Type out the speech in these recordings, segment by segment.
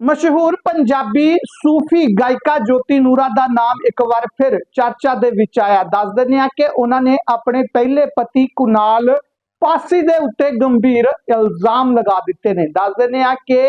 ਮਸ਼ਹੂਰ ਪੰਜਾਬੀ ਸੂਫੀ ਗਾਇਕਾ ਜੋਤੀ ਨੂਰਾ ਦਾ ਨਾਮ ਇੱਕ ਵਾਰ ਫਿਰ ਚਰਚਾ ਦੇ ਵਿੱਚ ਆਇਆ। ਦੱਸ ਦਿੰਦੇ ਆ ਕਿ ਉਹਨਾਂ ਨੇ ਆਪਣੇ ਪਹਿਲੇ ਪਤੀ ਕੁਨਾਲ ਪਾਸੀ ਦੇ ਉੱਤੇ ਗੰਭੀਰ ਇਲਜ਼ਾਮ ਲਗਾ ਦਿੱਤੇ ਨੇ। ਦੱਸ ਦਿੰਦੇ ਆ ਕਿ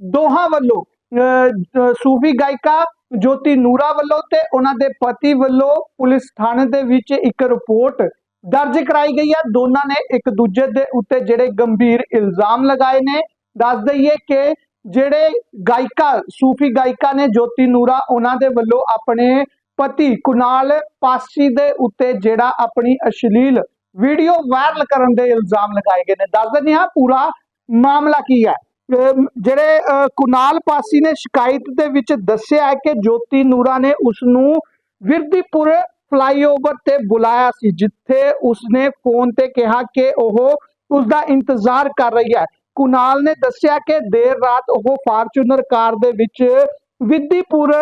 ਦੋਹਾਂ ਵੱਲੋਂ ਅਹ, ਸੂਫੀ ਗਾਇਕਾ ਜੋਤੀ ਨੂਰਾ ਵੱਲੋਂ ਤੇ ਉਹਨਾਂ ਦੇ ਪਤੀ ਵੱਲੋਂ ਪੁਲਿਸ ਥਾਣੇ ਦੇ ਵਿੱਚ ਇੱਕ ਰਿਪੋਰਟ ਦਰਜ ਕਰਾਈ ਗਈ ਹੈ। ਦੋਨਾਂ ਨੇ ਇੱਕ ਦੂਜੇ ਦੇ ਉੱਤੇ ਜਿਹੜੇ ਗੰਭੀਰ ਇਲਜ਼ਾਮ ਲਗਾਏ ਨੇ। ਦੱਸ ਦਈਏ ਕਿ ਜਿਹੜੇ ਗਾਇਕਾ ਸੂਫੀ ਗਾਇਕਾ ਨੇ ਜੋਤੀ ਨੂਰਾ ਉਹਨਾਂ ਦੇ ਵੱਲੋਂ ਆਪਣੇ ਪਤੀ ਕੁਨਾਲ ਪਾਸੀ ਦੇ ਉੱਤੇ ਜਿਹੜਾ ਆਪਣੀ ਅਸ਼ਲੀਲ ਵੀਡੀਓ ਵਾਇਰਲ ਕਰਨ ਦੇ ਇਲਜ਼ਾਮ ਲਗਾਏ ਗਏ ਨੇ। ਦੱਸ ਦਿੰਦੇ ਹਾਂ ਪੂਰਾ ਮਾਮਲਾ ਕੀ ਹੈ। ਜਿਹੜੇ ਅਹ, ਕੁਨਾਲ ਪਾਸੀ ਨੇ ਸ਼ਿਕਾਇਤ ਦੇ ਵਿੱਚ ਦੱਸਿਆ ਹੈ ਕਿ ਜੋਤੀ ਨੂਰਾ ਨੇ ਉਸ ਨੂੰ ਵਿਰਦੀਪੁਰ ਫਲਾਈਓਵਰ ਤੇ ਬੁਲਾਇਆ ਸੀ ਜਿੱਥੇ ਉਸਨੇ ਫੋਨ ਤੇ ਕਿਹਾ ਕਿ ਉਹ ਉਸ ਦਾ ਇੰਤਜ਼ਾਰ ਕਰ ਰਹੀ ਹੈ। ਕੁਨਾਲ ਨੇ ਦੱਸਿਆ ਕਿ ਦੇਰ ਰਾਤ ਉਹ ਫਾਰਚੂਨਰ ਕਾਰ ਦੇ ਵਿੱਚ ਵਿਧੀਪੁਰ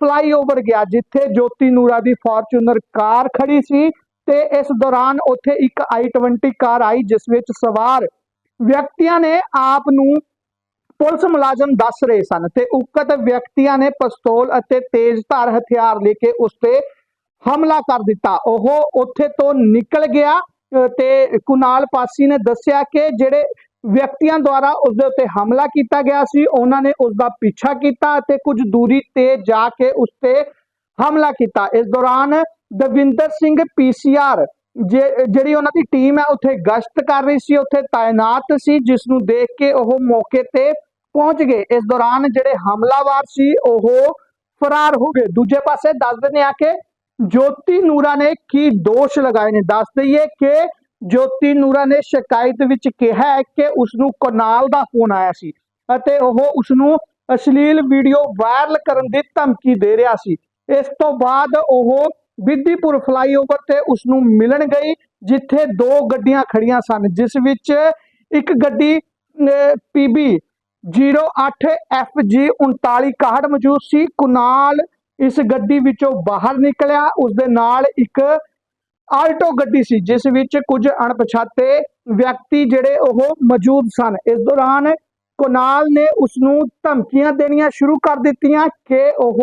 ਫਲਾਈਓਵਰ ਗਿਆ, ਜਿੱਥੇ ਜੋਤੀ ਨੂਰਾ ਦੀ ਫਾਰਚੂਨਰ ਕਾਰ ਖੜੀ ਸੀ ਤੇ ਇਸ ਦੌਰਾਨ ਉੱਥੇ ਇੱਕ i20 ਕਾਰ ਆਈ, ਜਿਸ ਵਿੱਚ ਸਵਾਰ ਵਿਅਕਤੀਆਂ ਨੇ ਆਪ ਨੂੰ ਪੁਲਿਸ ਮੁਲਾਜ਼ਮ ਦੱਸ ਰਹੇ ਸਨ ਤੇ ਉਕਤ ਵਿਅਕਤੀਆਂ ਨੇ ਪਿਸਤੌਲ ਅਤੇ ਤੇਜ਼ਧਾਰ ਹਥਿਆਰ ਲੈ ਕੇ ਉਸ ਤੇ ਹਮਲਾ ਕਰ ਦਿੱਤਾ। ਉਹ ਉੱਥੇ ਤੋਂ ਨਿਕਲ ਗਿਆ ਤੇ ਕੁਨਾਲ ਪਾਸੀ ਨੇ ਦੱਸਿਆ ਕਿ ਜਿਹੜੇ ਵਿਅਕਤੀਆਂ ਦੁਆਰਾ ਉਸ ਦੇ ਉੱਤੇ ਹਮਲਾ ਕੀਤਾ ਗਿਆ ਸੀ। ਉਹਨਾਂ ਨੇ ਉਸ ਦਾ ਪਿੱਛਾ ਕੀਤਾ ਅਤੇ ਕੁਝ ਦੂਰੀ ਤੇ ਜਾ ਕੇ ਉਸ ਤੇ ਹਮਲਾ ਕੀਤਾ। ਇਸ ਦੌਰਾਨ ਦਵਿੰਦਰ ਸਿੰਘ ਪੀਸੀਆਰ ਜਿਹੜੀ ਉਹਨਾਂ ਦੀ ਟੀਮ ਹੈ, ਉੱਥੇ ਗਸ਼ਤ ਕਰ ਰਹੀ ਸੀ। ਉੱਥੇ ਤਾਇਨਾਤ ਸੀ ਜਿਸ ਨੂੰ ਦੇਖ ਕੇ ਉਹ ਮੌਕੇ ਤੇ ਪਹੁੰਚ ਗਏ। ਇਸ ਦੌਰਾਨ ਜਿਹੜੇ ਹਮਲਾਵਰ ਸੀ, ਉਹ ਫਰਾਰ ਹੋ ਗਏ। ਦੂਜੇ ਪਾਸੇ ਦੱਸ ਦਿੰਦੇ ਆ ਕਿ ਜੋਤੀ ਨੂਰਾ ਨੇ ਕੀ ਦੋਸ਼ ਲਗਾਏ ਨੇ। ਦੱਸ ਦਈਏ ਕਿ ਜੋਤੀ ਨੂਰਾ ਨੇ ਸ਼ਿਕਾਇਤ ਵਿੱਚ ਕਿਹਾ ਹੈ ਕਿ ਉਸ ਨੂੰ ਕਨਾਲ ਦਾ ਫੋਨ ਆਇਆ ਸੀ ਅਤੇ ਉਹ ਉਸ ਨੂੰ ਅਸ਼ਲੀਲ ਵੀਡੀਓ ਵਾਇਰਲ ਕਰਨ ਦੀ ਧਮਕੀ ਦੇ ਰਿਹਾ ਸੀ। ਇਸ ਤੋਂ ਬਾਅਦ ਉਹ ਵਿਧੀਪੁਰ ਫਲਾਈਓਵਰ ਤੇ ਉਸ ਨੂੰ ਮਿਲਣ ਗਈ, ਜਿੱਥੇ ਦੋ ਗੱਡੀਆਂ ਖੜੀਆਂ ਸਨ, ਜਿਸ ਵਿੱਚ ਇੱਕ ਗੱਡੀ PB 08FG 3961 ਮੌਜੂਦ ਸੀ। ਕੁਨਾਲ ਇਸ ਗੱਡੀ ਵਿੱਚੋਂ ਬਾਹਰ ਨਿਕਲਿਆ ਉਸ ਦੇ ਨਾਲ ਇੱਕ ਆਲਟੋ ਗੱਡੀ ਸੀ, ਜਿਸ ਵਿੱਚ ਕੁਝ ਅਣਪਛਾਤੇ ਵਿਅਕਤੀ ਜਿਹੜੇ ਉਹ ਮੌਜੂਦ ਸਨ। ਇਸ ਦੌਰਾਨ ਕੁਨਾਲ ਨੇ ਉਸ ਨੂੰ ਧਮਕੀਆਂ ਦੇਣੀਆਂ ਸ਼ੁਰੂ ਕਰ ਦਿੱਤੀਆਂ ਕਿ ਉਹ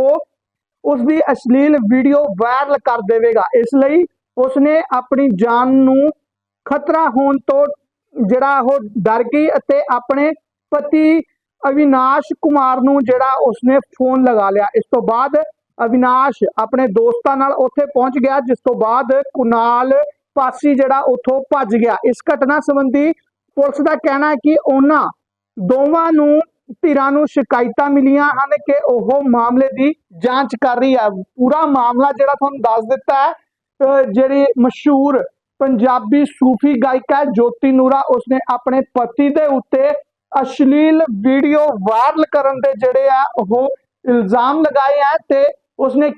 ਉਸ ਦੀ ਅਸ਼ਲੀਲ ਵੀਡੀਓ ਵਾਇਰਲ ਕਰ ਦੇਵੇਗਾ। ਇਸ ਲਈ ਉਸਨੇ ਆਪਣੀ ਜਾਨ ਨੂੰ ਖਤਰਾ ਹੋਣ ਤੋਂ ਜਿਹੜਾ ਉਹ ਡਰ ਗਈ ਅਤੇ ਆਪਣੇ ਪਤੀ ਅਵਿਨਾਸ਼ ਕੁਮਾਰ ਨੂੰ ਜਿਹੜਾ ਉਸਨੇ ਫੋਨ ਲਗਾ ਲਿਆ। ਇਸ ਤੋਂ ਬਾਅਦ ਅਵਿਨਾਸ਼ ਆਪਣੇ ਦੋਸਤਾਂ ਨਾਲ ਉੱਥੇ ਪਹੁੰਚ ਗਿਆ, ਜਿਸ ਤੋਂ ਬਾਅਦ ਕੁਨਾਲ ਪਾਸੀ ਜਿਹੜਾ ਉੱਥੋਂ ਭੱਜ ਗਿਆ। ਇਸ ਘਟਨਾ ਸੰਬੰਧੀ ਪੁਲਿਸ ਦਾ ਕਹਿਣਾ ਹੈ ਕਿ ਉਹਨਾਂ ਦੋਵਾਂ ਨੂੰ, ਧਿਰਾਂ ਨੂੰ ਸ਼ਿਕਾਇਤਾਂ ਮਿਲੀਆਂ ਹਨ ਕਿ ਉਹ ਮਾਮਲੇ ਦੀ ਜਾਂਚ ਕਰ ਰਹੀ ਹੈ। ਪੂਰਾ ਮਾਮਲਾ ਜਿਹੜਾ ਤੁਹਾਨੂੰ ਦੱਸ ਦਿੱਤਾ ਹੈ ਜਿਹੜੀ ਮਸ਼ਹੂਰ ਪੰਜਾਬੀ ਸੂਫੀ ਗਾਇਕਾ ਹੈ ਜੋਤੀ ਨੂਰਾ, ਉਸਨੇ ਆਪਣੇ ਪਤੀ ਦੇ ਉੱਤੇ ਅਸ਼ਲੀਲ ਵੀਡੀਓ ਵਾਇਰਲ ਕਰਨ ਦੇ ਜਿਹੜੇ ਆ ਉਹ ਇਲਜ਼ਾਮ ਲਗਾਏ ਆ ਤੇ ਉਸਨੇ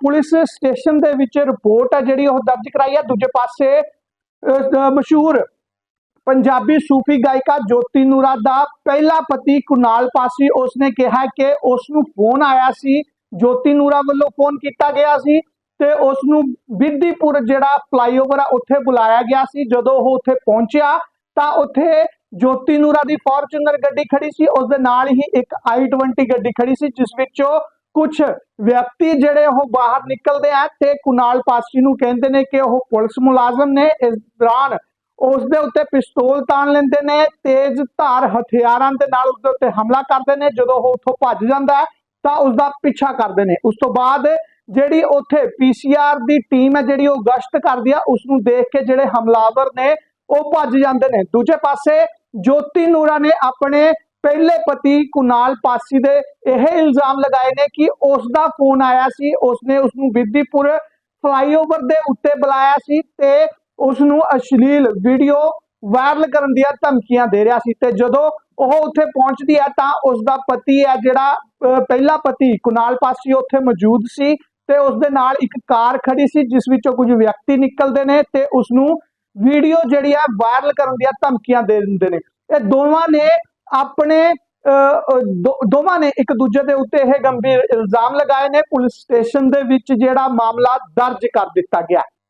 ਪੁਲਿਸ ਸਟੇਸ਼ਨ ਦੇ ਵਿੱਚ ਰਿਪੋਰਟ ਹੈ ਜਿਹੜੀ ਉਹ ਦਰਜ ਕਰਾਈ ਹੈ ਦੂਜੇ ਪਾਸੇ ਮਸ਼ਹੂਰ ਪੰਜਾਬੀ ਸੂਫੀ ਗਾਇਕਾ ਜੋਤੀ ਨੂਰਾ ਦਾ ਪਹਿਲਾ ਪਤੀ ਕੁਨਾਲ ਪਾਸੀ ਉਸਨੇ ਕਿਹਾ ਕਿ ਉਸ ਨੂੰ ਫੋਨ ਆਇਆ ਸੀ। ਜੋਤੀ ਨੂਰਾ ਵੱਲੋਂ ਫੋਨ ਕੀਤਾ ਗਿਆ ਸੀ ਤੇ ਉਸ ਨੂੰ ਵਿਧੀਪੁਰ ਜਿਹੜਾ ਫਲਾਈਓਵਰ ਆ, ਉੱਥੇ ਬੁਲਾਇਆ ਗਿਆ ਸੀ। ਜਦੋਂ ਉਹ ਉੱਥੇ ਪਹੁੰਚਿਆ ਤਾਂ ਉੱਥੇ ਜੋਤੀ ਨੂਰਾ ਦੀ ਫੋਰਚੂਨਰ ਗੱਡੀ ਖੜੀ ਸੀ। ਉਸ ਦੇ ਨਾਲ ਹੀ ਇੱਕ i20 ਗੱਡੀ ਖੜੀ ਸੀ, ਜਿਸ ਵਿੱਚੋਂ ਕੁਝ ਵਿਅਕਤੀ ਜਿਹੜੇ ਉਹ ਬਾਹਰ ਨਿਕਲਦੇ ਆ ਤੇ ਕੁਨਾਲ ਪਾਸੀ ਨੂੰ ਕਹਿੰਦੇ ਨੇ ਕਿ ਉਹ ਪੁਲਿਸ ਮੁਲਾਜ਼ਮ ਨੇ। ਇਸ ਦੌਰਾਨ ਉਸ ਦੇ ਉੱਤੇ ਪਿਸਤੌਲ ਤਾਣ ਲੈਂਦੇ ਨੇ, ਤੇਜ਼ ਧਾਰ ਹਥਿਆਰਾਂ ਦੇ ਨਾਲ ਉਸ ਦੇ ਉੱਤੇ ਹਮਲਾ ਕਰਦੇ ਨੇ। ਜਦੋਂ ਉਹ ਉੱਥੋਂ ਭੱਜ ਜਾਂਦਾ ਹੈ, ਤਾਂ ਉਸ ਦਾ ਪਿੱਛਾ ਕਰਦੇ ਨੇ। ਉਸ ਤੋਂ ਬਾਅਦ ਜਿਹੜੀ ਉੱਥੇ ਪੀਸੀਆਰ ਦੀ ਟੀਮ ਹੈ, ਜਿਹੜੀ ਉਹ ਗਸ਼ਤ ਕਰਦੀ ਆ ਉਸ ਨੂੰ ਦੇਖ ਕੇ ਜਿਹੜੇ ਹਮਲਾਵਰ ਨੇ, ਉਹ ਭੱਜ ਜਾਂਦੇ ਨੇ। ਦੂਜੇ ਪਾਸੇ ਜੋਤੀ ਨੂਰਾ ਨੇ ਆਪਣੇ ਪਹਿਲੇ ਪਤੀ ਕੁਨਾਲ ਪਾਸੀ ਦੇ ਇਹ ਇਲਜ਼ਾਮ ਲਗਾਏ ਨੇ ਕਿ ਉਸ ਦਾ ਫੋਨ ਆਇਆ ਸੀ ਉਸਨੇ ਉਸ ਨੂੰ ਵਿਧੀਪੁਰ ਫਲਾਈਓਵਰ ਦੇ ਉੱਤੇ ਬੁਲਾਇਆ ਸੀ ਤੇ ਉਸ ਨੂੰ ਅਸ਼ਲੀਲ ਵੀਡੀਓ ਵਾਇਰਲ ਕਰਨ ਦੀਆਂ ਧਮਕੀਆਂ ਦੇ ਰਿਹਾ ਸੀ ਤੇ ਜਦੋਂ ਉਹ ਉੱਥੇ ਪਹੁੰਚਦੀ ਹੈ ਤਾਂ ਉਸ ਦਾ ਪਤੀ ਹੈ ਜਿਹੜਾ ਅਹ, ਪਹਿਲਾ ਪਤੀ ਕੁਨਾਲ ਪਾਸੀ ਉੱਥੇ ਮੌਜੂਦ ਸੀ ਤੇ ਉਸ ਦੇ ਨਾਲ ਇੱਕ ਕਾਰ ਖੜੀ ਸੀ ਜਿਸ ਵਿੱਚੋਂ ਕੁਝ ਵਿਅਕਤੀ ਨਿਕਲਦੇ ਨੇ ਤੇ ਉਸ ਨੂੰ ਵੀਡੀਓ ਜਿਹੜੀ ਹੈ ਵਾਇਰਲ ਕਰਨ ਦੀਆਂ ਧਮਕੀਆਂ ਦੇ ਦਿੰਦੇ ਨੇ। ਇਹ ਦੋਵਾਂ ਨੇ ਆਪਣੇ ਅਹ, ਦੋ- ਦੋਵਾਂ ਨੇ ਇੱਕ ਦੂਜੇ ਦੇ ਉੱਤੇ ਇਹ ਗੰਭੀਰ ਇਲਜ਼ਾਮ ਲਗਾਏ ਨੇ। ਪੁਲਿਸ ਸਟੇਸ਼ਨ ਦੇ ਵਿੱਚ ਜਿਹੜਾ ਮਾਮਲਾ ਦਰਜ ਕਰ ਦਿੱਤਾ ਗਿਆ।